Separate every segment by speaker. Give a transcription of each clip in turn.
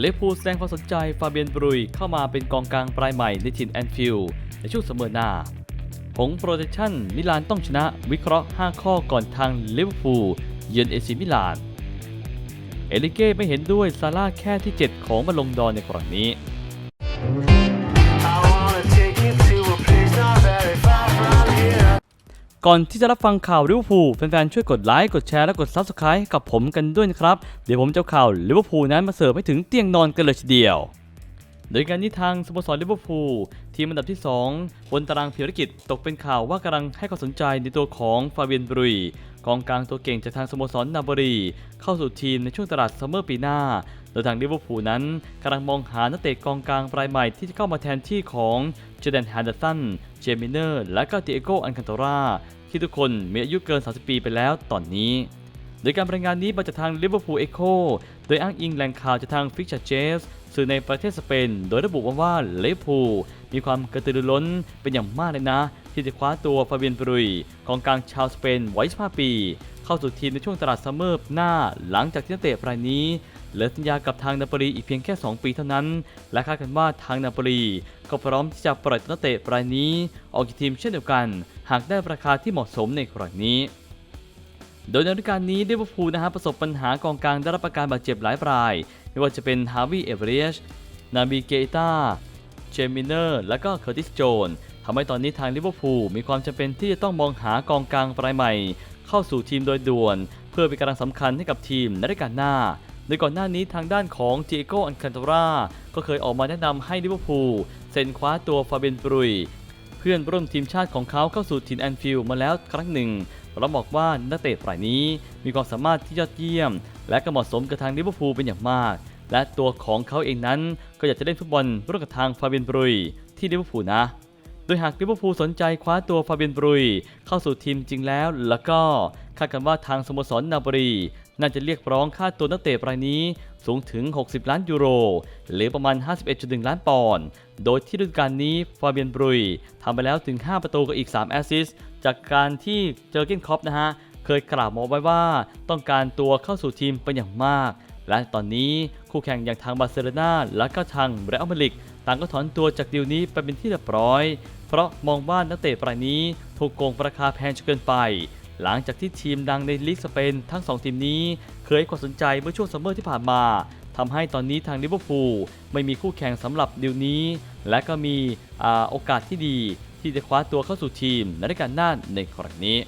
Speaker 1: เลฟพูลแสดงความสนใจฟาเบียนบรุยเข้ามาเป็นกองกลางปลายใหม่ในทีมแอนฟิลด์ในช่วงเสมอหน้าผงโปรเจคชั่นมิลานต้องชนะวิเคราะห์ 5 ข้อก่อนทางลิเวอร์พูลเยือนเอซิมิลาน เอลิเก้ไม่เห็นด้วยซาร่าแค่ที่ 7 ของบอลลงดอนในครั้งนี้ ก่อนที่จะรับฟังข่าวลิเวอร์พูลแฟนๆช่วยกดไลค์กดแชร์และกด Subscribe กับผมกันด้วยนะครับ เดี๋ยวผมจะข่าวลิเวอร์พูลนั้นมาเสิร์ฟให้ถึงเตียงนอนกันเลยทีเดียว โดยการนี้ทางสโมสรลิเวอร์พูลทีมอันดับที่ 2 บนตารางพิรกิจตกเป็นข่าวว่ากำลังให้ความสนใจในตัวของฟาเบียนบรุยกองกลางตัวเก่งจากทางสโมสรนาบรี เข้าสู่ทีมในช่วงตลาดซัมเมอร์ปีหน้า โดยทางลิเวอร์พูลนั้นกำลังมองหานักเตะกองกลางรายใหม่ที่จะเข้ามาแทนที่ของเจเดนแฮนเดอร์สัน เจมิเนอร์ และก็เดโกอันคันตราที่ทุกคนมีอายุเกิน 30 ปีไปแล้วตอนนี้ โดยการรายงานนี้มาจากทางลิเวอร์พูลเอโคโดยอ้างอิงแหล่งข่าวจากทางฟิกช r ร์เจสสื่อในประเทศสเปน โดยระบุว่าว่าลิเวอร์พูลมีความกระตือรือร้นเป็นอย่างมากเลยนะ ที่จะคว้าตัวฟาเบียนบรุยของกลางชาวสเปนวัย25ปี เข้าสู่ทีมในช่วงตลาดซัมเมอร์หน้าหลังจากที่นักเตะรายนี้เหลือสัญญากับทางนาปลีอีกเพียงแค่ 2 ปีเท่านั้น และคาดกันว่าทางนาปลีก็พร้อมที่จะปล่อยนักเตะรายนี้ ออกจากทีมเช่นเดียวกัน หากได้ราคาที่เหมาะสมในครั้งนี้โดยในฤดูกาลนี้ลิเวอร์พูลนะฮะประสบปัญหากองกลางได้รับอาการบาดเจ็บหลายราย ไม่ว่าจะเป็นฮาวิเอเวเรชนาบีเกตาเจมิเนอร์ และก็เคอร์ติสโจน ทำให้ตอนนี้ทางลิเวอร์พูลมีความจำเป็นที่จะต้องมองหากองกลางรายใหม่ เข้าสู่ทีมโดยด่วน เพื่อเป็นกำลังสำคัญให้กับทีมในฤดูกาลหน้าโดยก่อนหน้านี้ทางด้านของเจโกอันคันโตราก็เคยออกมาแนะนำให้ลิเวอร์พูลเซ็นคว้าตัวฟาเบนบรุย เพื่อนร่วมทีมชาติของเขาเข้าสู่ทีมแอนฟิลด์มาแล้วครั้งหนึ่งเราบอกว่านักเตะรายนี้มีความสามารถที่ยอดเยี่ยม และก็เหมาะสมกับทางลิเวอร์พูลเป็นอย่างมาก และตัวของเขาเองนั้นก็อยากจะเล่นฟุตบอลร่วมกับทางฟาเบนบรุย ที่ลิเวอร์พูลนะ โดยหากลิเวอร์พูลสนใจคว้าตัวฟาเบียนบรุย เข้าสู่ทีมจริงแล้ว แล้วก็คาดกันว่าทางสโมสรนาบรีน่าจะเรียกร้องค่าตัวนักเตะรายนี้สูงถึง 60 ล้านยูโร หรือประมาณ 51.1 ล้านปอนด์ โดยที่ฤดูกาลนี้ฟาเบียนบรุยทำไปแล้วถึง 5 ประตูกับอีก 3 แอสซิสต์จากการที่เจอร์เกนคอปนะฮะ เคยกล่าวมาไว้ว่าต้องการตัวเข้าสู่ทีมเป็นอย่างมาก และตอนนี้คู่แข่งอย่างทางบาร์เซโลนาและก็ทางเรอัลมาดริด ต่างก็ถอนตัวจากดีลนี้ไปเป็นที่เรียบร้อย เพราะมองว่านักเตะรายนี้ถูกโกงราคาแพงจนเกินไป หลังจากที่ทีมดังในลีกสเปนทั้ง 2 ทีมนี้ เคยให้ความสนใจเมื่อช่วงซัมเมอร์ที่ผ่านมาทำให้ตอนนี้ทางลิเวอร์พูลไม่มีคู่แข่งสำหรับดีลนี้ และก็มีอโอกาสที่ดีที่จะคว้าตัวเข้าสู่ทีมในฤดูกาลหน้าในครั้งนี้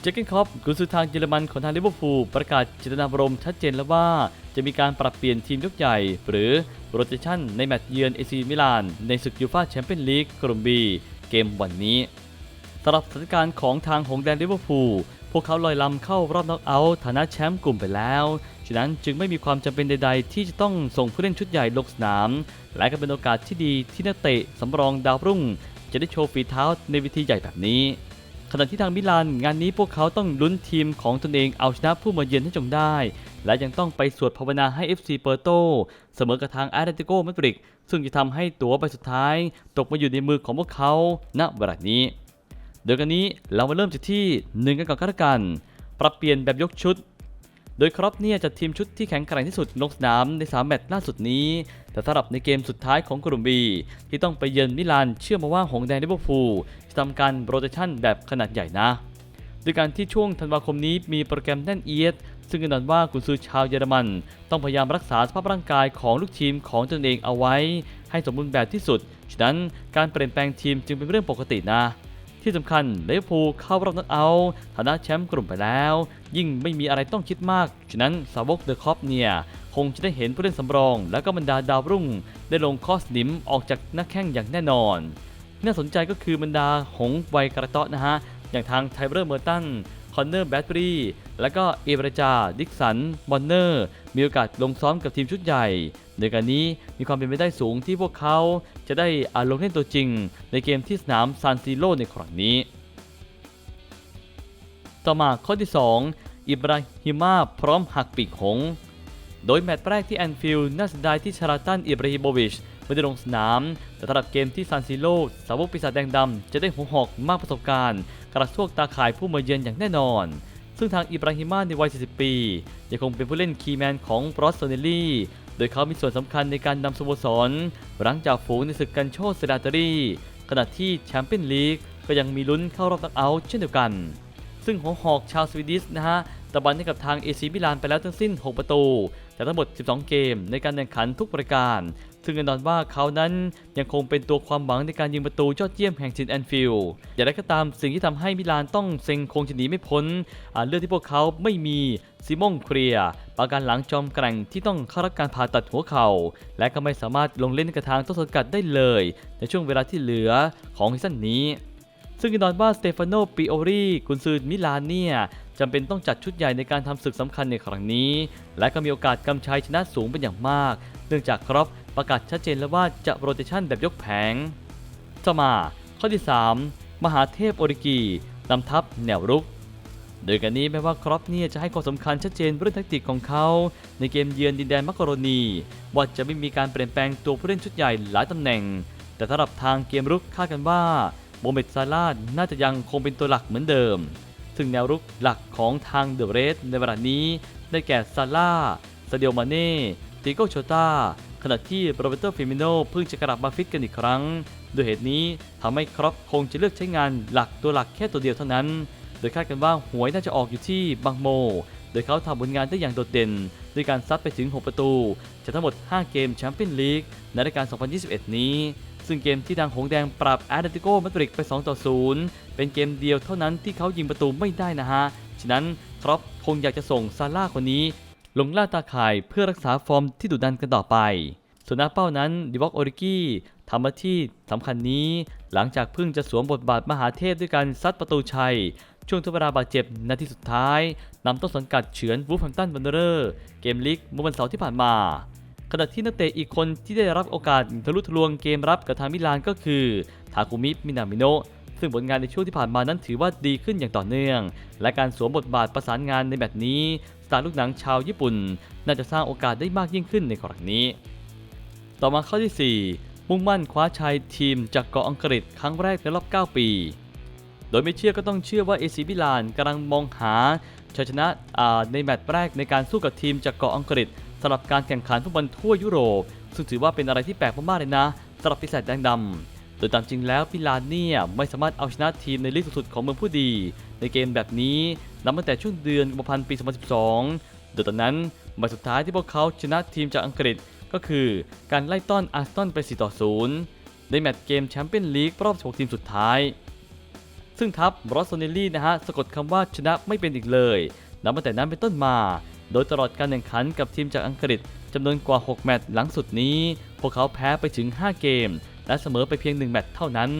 Speaker 1: เจคเกนคอปกุนซือทางเยอรมันของทางลิเวอร์พูลประกาศเจตนารมณ์ชัดเจนแล้วว่า จะมีการปรับเปลี่ยนทีมยกใหญ่ หรือโรเตชันในแมตช์เยือนเอซีมิลาน ในศึกยูฟาแชมเปี้ยนลีกกลุ่มบีเกมวันนี้สำหรับสถานการณ์ของทางหงแดงลิเวอร์พูลพวกเขาลอยลำเข้ารอบน็อกเอาท์ฐานะแชมป์กลุ่มไปแล้ว ฉะนั้นจึงไม่มีความจำเป็นใด ๆ ที่จะต้องส่งผู้เล่นชุดใหญ่ลงสนาม และก็เป็นโอกาสที่ดีที่นักเตะสำรองดาวรุ่ง จะได้โชว์ฝีเท้าในวิธีใหญ่แบบนี้ ขณะที่ทางมิลานงานนี้พวกเขาต้องลุ้นทีมของตนเองเอาชนะผู้มาเยือนให้จงได้ และยังต้องไปสวดภาวนาให้ FC เปอร์โตเสมอกับทางอาร์เตติโกมาดริดซึ่งจะทำให้ตั๋วใบสุดท้าย ตกมาอยู่ในมือของพวกเขาณเวลานี้ โดยกันนี้เรามาเริ่มจากที่หนึ่งกันก่อนก็แล้วกัน ปรับเปลี่ยนแบบยกชุด โดยครอปเนี่ยจัดทีมชุดที่แข็งแกร่งที่สุดลงสนามใน3แมตช์ล่าสุดนี้ แต่สำหรับในเกมสุดท้ายของกลุ่มบีที่ต้องไปเยือนมิลานเชื่อมาว่าหงแดงลิเวอร์พูลจะทำการโรเตชันแบบขนาดใหญ่นะโดยการที่ช่วงธันวาคมนี้มีโปรแกรมแน่นเอียด ซึ่งแน่นอนว่ากุนซือชาวเยอรมัน ต้องพยายามรักษาสภาพร่างกายของลูกทีมของตนเองเอาไว้ ให้สมบูรณ์แบบที่สุด ฉะนั้นการเปลี่ยนแปลงทีมจึงเป็นเรื่องปกตินะที่สำคัญลิเวอร์พูลเข้ารอบนัดเอาฐานะแชมป์กลุ่มไปแล้ว ยิ่งไม่มีอะไรต้องคิดมาก ฉะนั้นสาวกเดอะคอปเนี่ย งจะได้เห็นผู้เล่นสำรอง และก็บรรดาดาวรุ่ง ได้ลงคอสนิมออกจากนักแข่งอย่างแน่นอน น่าสนใจก็คือบรรดาหงส์วัยกระเตาะนะฮะ อย่างทางไทเบอร์เมอร์ตันคอนเนอร์แบดบรีและก็เอเบรจา ดิกสัน บอนเนอร์ มีโอกาสลงซ้อมกับทีมชุดใหญ่ในการนี้มีความเป็นไปได้สูงที่พวกเขาจะได้อาลงเล่นตัวจริง ในเกมที่สนามซานซิโรในครั้งนี้ ต่อมาข้อที่ 2 อิบราฮิมาพร้อมหักปีกหง โดยแมตช์แรกที่แอนฟิลด์น่าเสียดายที่ชาราตันอิบราฮิโบวิชไม่ได้ลงสนาม แต่สำหรับเกมที่ซานซิโรสาวกปีศาจแดงดำจะได้หัวหอกมากประสบการณ์ กระซวกตาข่ายผู้มาเยือนอย่างแน่นอน ซึ่งทางอิบราฮิมาในวัย 40 ปียังคงเป็นผู้เล่นคีย์แมนของบรอสโซเนลลี่โดยเขามีส่วนสำคัญในการนำสโมสรหลังจากฝูงในศึกกันโชคเดาตอรี่ขณะที่แชมเปี้ยนลีกก็ยังมีลุ้นเข้ารอบตักเอาท์เช่นเดียวกัน ซึ่งหัวหอกชาวสวีดิชนะฮะ ตะบันให้กับทางเอซีมิลานไปแล้วทั้งสิ้น 6 ประตู แต่ทั้งหมด 12 เกมในการแข่งขันทุกประการ ซึ่งแน่นอนว่าเขานั้นยังคงเป็นตัวความหวังในการยิงประตูยอดเยี่ยมแห่งทินแอนฟิลด์อย่างไรก็ตามสิ่งที่ทำให้มิลานต้องเซ็งคงจะหนีไม่พ้นอ่าเรื่องที่พวกเขาไม่มีซิมงเครียประกันหลังจอมแกร่งที่ต้องเข้ารับการผ่าตัดหัวเข่า และก็ไม่สามารถลงเล่นกระทางต้นสังกัดได้เลย ในช่วงเวลาที่เหลือของซีซั่นนี้ซึ่งแน่นอนว่าสเตฟานโนปิโอรีกุนซือมิลานเนี่ย จำเป็นต้องจัดชุดใหญ่ในการทำศึกสำคัญในครั้งนี้ และก็มีโอกาสกำชัยชนะสูงเป็นอย่างมาก เนื่องจากครอปประกาศชัดเจนแล้วว่าจะโรเตชันแบบยกแผงต่อมา ข้อที่ 3 มหาเทพโอริกีนำทัพแนวรุก โดยกันนี้แม้ว่าครอปเนี่ยจะให้ความสำคัญชัดเจนเรื่องแทคติกของเขา ในเกมเยือนดินแดนมักกะโรนี ว่าจะไม่มีการเปลี่ยนแปลงตัวผู้เล่นชุดใหญ่หลายตำแหน่ง แต่สำหรับทางเกมรุกคาดกันว่าโมเมดซาลาห์น่าจะยังคงเป็นตัวหลักเหมือนเดิม ซึ่งแนวรุกหลักของทางเดอะเรสในเวลานี้ ได้แก่ซาร่าซาเดียมาเน่ติโกโชตาขณะที่โรเบโตฟิมิโนเพิ่งจะกลับมาฟิตกันอีกครั้ง โดยเหตุนี้ทำให้ครอปคงจะเลือกใช้งานหลักตัวหลักแค่ตัวเดียวเท่านั้น โดยคาดกันว่าหวยน่าจะออกอยู่ที่บังโม โดยเขาทำผลงานได้อย่างโดดเด่นด้วยการซัดไปถึง 6 ประตูจากทั้งหมด 5 เกมแชมเปี้ยนลีกในรายการ 2021 นี้ ซึ่งเกมที่ทางหงแดงปรับแอตเลติโกมาดริดไป2ต่อ0เป็นเกมเดียวเท่านั้นที่เขายิงประตูไม่ได้นะฮะ ฉะนั้นครอปคงอยากจะส่งซาร่าคนนี้ ลงล่าตาข่ายเพื่อรักษาฟอร์มที่ดุดันกันต่อไป ส่วนหน้าเป้านั้นดิวอกโอริกี้ทำหน้าที่สำคัญนี้ หลังจากเพิ่งจะสวมบทบาทมหาเทพด้วยการซัดประตูชัย ช่วงทดเวลาบาดเจ็บนาทีสุดท้ายนำต้นสังกัดเฉือนวูฟแฮมตันวันเดอร์ เกมลีกเมื่อวันเสาร์ที่ผ่านมา ขณะที่นักเตะอีกคนที่ได้รับโอกาสทะลุทะลวงเกมรับกับทางมิลานก็คือทาคุมิ มินามิโนซึ่งผลงานในช่วงที่ผ่านมานั้นถือว่าดีขึ้นอย่างต่อเนื่อง และการสวมบทบาทประสานงานในแบบนี้สตาร์ลูกหนังชาวญี่ปุ่น น่าจะสร้างโอกาสได้มากยิ่งขึ้นในครั้งนี้ ต่อมาข้อที่ 4 มุ่งมั่นคว้าชัยทีมจากเกาะอังกฤษครั้งแรกในรอบ 9 ปี โดยไม่เชื่อก็ต้องเชื่อว่าเอซิมิลานกำลังมองหาชัยชนะในแมตช์แรกในการสู้กับทีมจากเกาะอังกฤษ สำหรับการแข่งขันฟุตบอลทั่วยุโรป ซึ่งถือว่าเป็นอะไรที่แปลกมากๆเลยนะสำหรับปีศาจแดงดำโดยตามจริงแล้วมิลานเนี่ยไม่สามารถเอาชนะทีมในลีกสุดของเมืองผู้ดี ในเกมแบบนี้นับตั้งแต่ช่วงเดือนกุมภาพันธ์ปี 2012 โดยตอนนั้นมตช์สุดท้ายที่พวกเขาชนะทีมจากอังกฤษก็คือการไล่ต้อนอาร์เซนอลไป 4 ต่อ 0 ในแมตช์เกมแชมเปี้ยนลีกรอบ 16 ทีมสุดท้าย ซึ่งทัพบรอสโซเนลลี่นะฮะสะกดคำว่าชนะไม่เป็นอีกเลยนับตั้งแต่นั้นเป็นต้นมา โดยตลอดการแข่งขันกับทีมจากอังกฤษจำนวนกว่า 6 แมตช์หลังสุดนี้ พวกเขาแพ้ไปถึง 5 เกม และเสมอไปเพียง 1 แมตช์เท่านั้น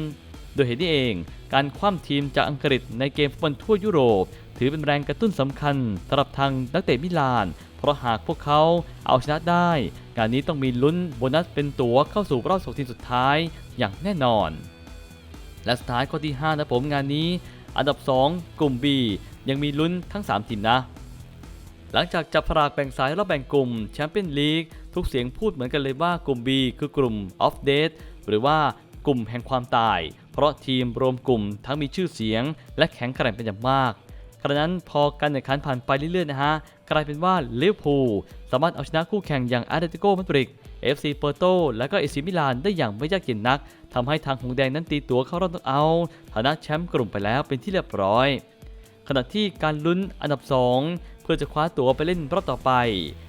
Speaker 1: โดยเหตุนี้เอง การคว่ำทีมจากอังกฤษในเกมฟุตบอลทั่วยุโรป ถือเป็นแรงกระตุ้นสำคัญสำหรับทางนักเตะมิลาน เพราะหากพวกเขาเอาชนะได้งานนี้ต้องมีลุ้นโบนัสเป็นตั๋วเข้าสู่รอบ16ทีมสุดท้ายอย่างแน่นอน และสุดท้ายข้อที่5นะผมงานนี้ อันดับ 2 กลุ่ม B ยังมีลุ้นทั้ง 3 ทีมนะ หลังจากจับพรากแบ่งสายและแบ่งกลุ่มแชมเปี้ยนลีกทุกเสียงพูดเหมือนกันเลยว่ากลุ่ม B คือกลุ่ม of Death หรือว่ากลุ่มแห่งความตาย เพราะทีมรวมกลุ่มทั้งมีชื่อเสียง และแข็งแกร่งเป็นอย่างมากขณะนั้นพอการแข่งขันผ่านไปเรื่อยๆนะฮะกลายเป็นว่าลิเวอร์พูลสามารถเอาชนะคู่แข่งอย่างอาร์เตติโกมาดริด FC เปอร์โตและก็เอซิมิลานได้อย่างไม่ยากเย็นนักทำให้ทางหงแดงนั้นตีตัวเข้ารอบน็อกเอา ฐานะแชมป์กลุ่มไปแล้วเป็นที่เรียบร้อย ขณะที่การลุ้นอันดับ 2 พื่อจะคว้าตั๋วไปเล่นรอบต่อไป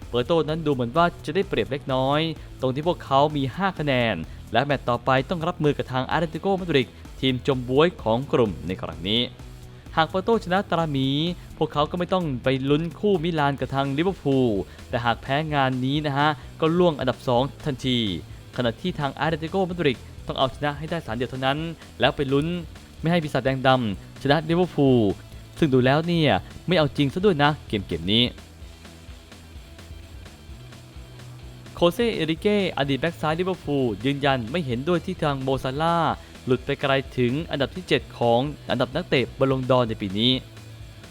Speaker 1: เปอร์โตนั้นดูเหมือนว่าจะได้เปรียบเล็กน้อย ตรงที่พวกเขามี 5 คะแนน และแมตต์ต่อไปต้องรับมือกับทางอาร์เตติโกมาดริดทีมจมบวยของกลุ่มในครั้งนี้ หากเปอร์โตชนะตรามี พวกเขาก็ไม่ต้องไปลุ้นคู่มิลานกับทางลิเวอร์พูล แต่หากแพ้งานนี้นะฮะ ก็ล่วงอันดับ 2 ทันที ขณะที่ทางอาร์เตติโกมาดริดต้องเอาชนะให้ได้สามเดียวเท่านั้น แล้วไปลุ้นไม่ให้ปีศาจแดงดำชนะลิเวอร์พูล ซึ่งดูแล้วเนี่ยไม่เอาจริงซะด้วยนะเกมเกมนี้โคเซเอริเกอดีตแบ็กซ้ายลิเวอร์พูลยืนยันไม่เห็นด้วยที่ทางโมซาล่าหลุดไปไกลถึงอันดับที่ 7 ของอันดับนักเตะบอลลงดอร์ในปีนี้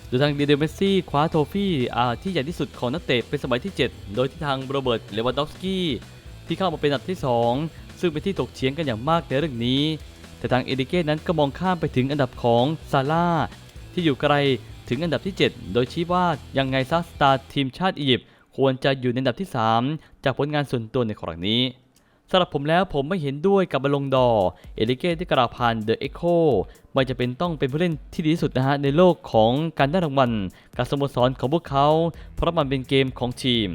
Speaker 1: โดยทางเดเดเมสซี่คว้าโทฟี่อ่าที่ใหญ่ที่สุดของนักเตะเป็นสมัยที่ 7 โดยที่ทางโรเบิร์ตเลวานดอฟสกี้ที่เข้ามาเป็นอันดับที่ 2 ซึ่งเป็นที่ตกเถียงกันอย่างมากในเรื่องนี้ แต่ทางเอริเก้นั้นก็มองข้ามไปถึงอันดับของซาร่า ที่อยู่ไกลถึงอันดับที่ 7 โดยชี้ว่ายังไงซะสตาร์ทีมชาติอียิปต์ควรจะอยู่ในอันดับที่ 3 จากผลงานส่วนตัวในครั้งนี้สำหรับผมแล้วผมไม่เห็นด้วยกับบอลลงดอ เอลิเก้ที่กล่าวผ่านเดอะเอ็กโคไม่จะเป็นต้องเป็นผู้เล่นที่ดีที่สุดนะฮะในโลกของการได้รางวัลกับสโมสรของพวกเขา เพราะมันเป็นเกมของทีม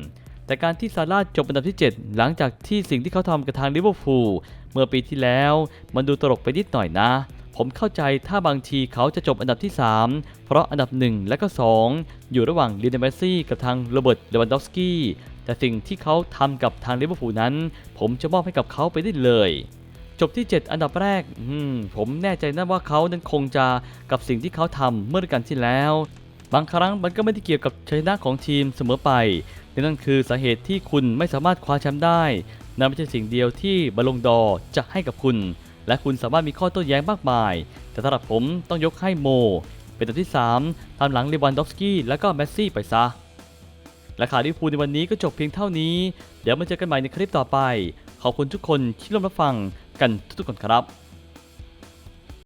Speaker 1: แต่การที่ซาร่าจบอันดับที่ 7 หลังจากที่สิ่งที่เขาทำกับทางลิเวอร์พูลเมื่อปีที่แล้ว มันดูตลกไปนิดหน่อยนะ ผมเข้าใจถ้าบางทีเขาจะจบอันดับที่ 3 เพราะอันดับ 1 และก็ 2 อยู่ระหว่างลีเนเมซี่กับทางโรเบิร์ตเลวันดอฟสกี้แต่สิ่งที่เขาทำกับทางลิเวอร์พูลนั้น ผมจะมอบให้กับเขาไปได้เลย จบที่ 7 อันดับแรกมผมแน่ใจนะว่าเขานั้นคงจะกับสิ่งที่เขาทำเมื่อกาลที่แล้ว บางครั้งมันก็ไม่ได้เกี่ยวกับชัยชนะของทีมเสมอไปและนั่นคือสาเหตุที่คุณไม่สามารถคว้าแชมป์ได้นั่นไม่ใช่สิ่งเดียวที่บอลลงดอร์จะให้กับคุณ และคุณสามารถมีข้อโต้แย้งมากมาย แต่สำหรับผมต้องยกให้โม เป็นตัวที่ 3 ตามหลังเลวันดอฟสกี้และก็แมสซี่ไปซะและข่าวลิเวอร์พูลในวันนี้ก็จบเพียงเท่านี้ เดี๋ยวมาเจอกันใหม่ในคลิปต่อไป ขอบคุณทุกคนที่ร่วมรับฟังกันทุกๆคนครับ